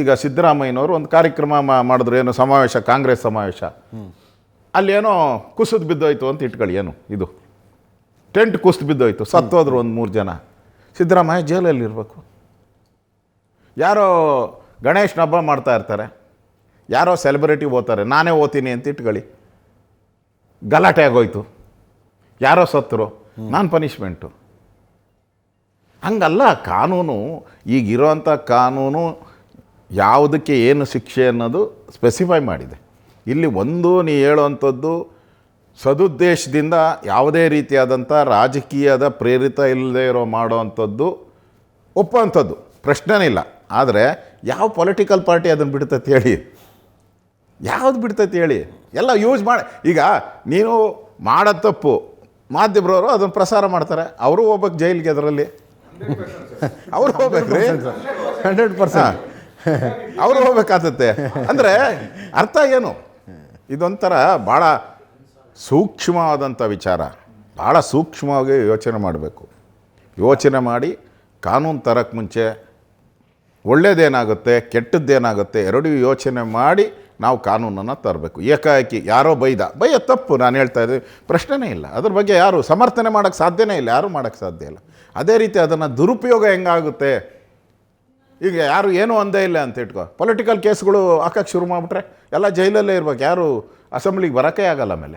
ಈಗ ಸಿದ್ದರಾಮಯ್ಯನವರು ಒಂದು ಕಾರ್ಯಕ್ರಮ ಮಾಡಿದ್ರು, ಏನು ಸಮಾವೇಶ, ಕಾಂಗ್ರೆಸ್ ಸಮಾವೇಶ. ಅಲ್ಲೇನೋ ಕುಸಿದು ಬಿದ್ದೋಯ್ತು ಅಂತ ಇಟ್ಕೊಳ್ಳಿ, ಏನು ಇದು. ಟೆಂಟ್ ಕುಸಿದು ಬಿದ್ದೋಯ್ತು, ಸತ್ತೋದ್ರು ಒಂದು ಮೂರು ಜನ. ಸಿದ್ದರಾಮಯ್ಯ ಜೈಲಲ್ಲಿ ಇರಬೇಕು. ಯಾರೋ ಗಣೇಶನ ಹಬ್ಬ ಮಾಡ್ತಾ ಇರ್ತಾರೆ, ಯಾರೋ ಸೆಲೆಬ್ರಿಟಿ ಓದ್ತಾರೆ, ನಾನೇ ಓದ್ತೀನಿ ಅಂತ ಇಟ್ಕೊಳ್ಳಿ. ಗಲಾಟೆ ಆಗೋಯ್ತು. ಯಾರೋ ಸತ್ತರು, ನಾನು ಪನಿಷ್ಮೆಂಟು ಹಂಗಲ್ಲ, ಕಾನೂನು, ಈಗಿರೋಂಥ ಕಾನೂನು ಯಾವುದಕ್ಕೆ ಏನು ಶಿಕ್ಷೆ ಅನ್ನೋದು ಸ್ಪೆಸಿಫೈ ಮಾಡಿದೆ. ಇಲ್ಲಿ ಒಂದು ನೀ ಹೇಳುವಂಥದ್ದು ಸದುದ್ದೇಶದಿಂದ ಯಾವುದೇ ರೀತಿಯಾದಂಥ ರಾಜಕೀಯದ ಪ್ರೇರಿತ ಇಲ್ಲದೆ ಇರೋ ಮಾಡೋವಂಥದ್ದು ಒಪ್ಪುವಂಥದ್ದು. ಪ್ರಶ್ನೆನೇ ಇಲ್ಲ. ಆದರೆ ಯಾವ ಪೊಲಿಟಿಕಲ್ ಪಾರ್ಟಿ ಅದನ್ನು ಬಿಡ್ತೈತೆ ಹೇಳಿ. ಯಾವ್ದು ಬಿಡ್ತೈತೆ ಹೇಳಿ. ಎಲ್ಲ ಯೂಸ್ ಮಾಡಿ ಈಗ ನೀನು ಮಾಡೋ ತಪ್ಪು. ಮಾಧ್ಯಮರವರು ಅದನ್ನು ಪ್ರಸಾರ ಮಾಡ್ತಾರೆ. ಅವರು ಹೋಗ್ಬೇಕು ಜೈಲಿಗೆ ಅದರಲ್ಲಿ. ಅವರು ಹೋಗ್ಬೇಕು ರೀ ಹಂಡ್ರೆಡ್ ಪರ್ಸೆಂಟ್ ಅವರು ಹೋಗ್ಬೇಕಾಗತ್ತೆ ಅಂದರೆ ಅರ್ಥ ಏನು? ಇದೊಂಥರ ಭಾಳ ಸೂಕ್ಷ್ಮವಾದಂಥ ವಿಚಾರ. ಭಾಳ ಸೂಕ್ಷ್ಮವಾಗಿ ಯೋಚನೆ ಮಾಡಬೇಕು. ಯೋಚನೆ ಮಾಡಿ ಕಾನೂನು ತರಕ್ಕೆ ಮುಂಚೆ ಒಳ್ಳೇದೇನಾಗುತ್ತೆ, ಕೆಟ್ಟದ್ದೇನಾಗುತ್ತೆ ಎರಡೂ ಯೋಚನೆ ಮಾಡಿ ನಾವು ಕಾನೂನನ್ನು ತರಬೇಕು. ಏಕಾಏಕಿ ಯಾರೋ ಬೈದ. ಬೈಯ ತಪ್ಪು, ನಾನು ಹೇಳ್ತಾ ಇದ್ದೀನಿ ಪ್ರಶ್ನೆನೇ ಇಲ್ಲ. ಅದ್ರ ಬಗ್ಗೆ ಯಾರು ಸಮರ್ಥನೆ ಮಾಡೋಕ್ಕೆ ಸಾಧ್ಯನೇ ಇಲ್ಲ. ಯಾರೂ ಮಾಡೋಕ್ಕೆ ಸಾಧ್ಯ ಇಲ್ಲ. ಅದೇ ರೀತಿ ಅದನ್ನು ದುರುಪಯೋಗ ಹೆಂಗಾಗುತ್ತೆ? ಈಗ ಯಾರು ಏನೂ ಒಂದೇ ಇಲ್ಲ ಅಂತ ಇಟ್ಕೋ. ಪೊಲಿಟಿಕಲ್ ಕೇಸ್ಗಳು ಹಾಕಕ್ಕೆ ಶುರು ಮಾಡಿಬಿಟ್ರೆ ಎಲ್ಲ ಜೈಲಲ್ಲೇ ಇರ್ಬೇಕು. ಯಾರು ಅಸೆಂಬ್ಲಿಗೆ ಬರೋಕ್ಕೆ ಆಗಲ್ಲ ಆಮೇಲೆ.